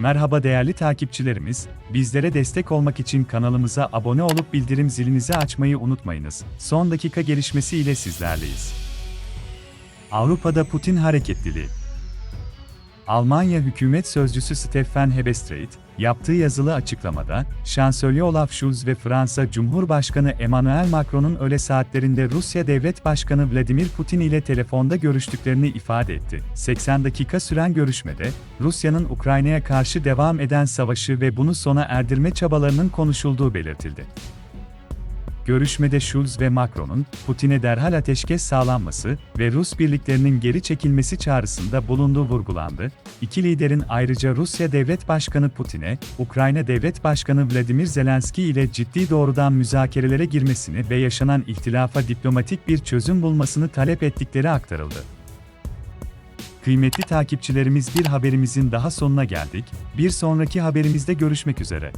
Merhaba değerli takipçilerimiz, bizlere destek olmak için kanalımıza abone olup bildirim zilinizi açmayı unutmayınız. Son dakika gelişmesi ile sizlerleyiz. Avrupa'da Putin hareketliliği Almanya hükümet sözcüsü Stefan Hebestreit, yaptığı yazılı açıklamada, Şansölye Olaf Scholz ve Fransa Cumhurbaşkanı Emmanuel Macron'un öğle saatlerinde Rusya Devlet Başkanı Vladimir Putin ile telefonda görüştüklerini ifade etti. 80 dakika süren görüşmede, Rusya'nın Ukrayna'ya karşı devam eden savaşı ve bunu sona erdirme çabalarının konuşulduğu belirtildi. Görüşmede Schulz ve Macron'un, Putin'e derhal ateşkes sağlanması ve Rus birliklerinin geri çekilmesi çağrısında bulunduğu vurgulandı. İki liderin ayrıca Rusya Devlet Başkanı Putin'e, Ukrayna Devlet Başkanı Vladimir Zelenski ile ciddi doğrudan müzakerelere girmesini ve yaşanan ihtilafa diplomatik bir çözüm bulmasını talep ettikleri aktarıldı. Kıymetli takipçilerimiz bir haberimizin daha sonuna geldik. Bir sonraki haberimizde görüşmek üzere.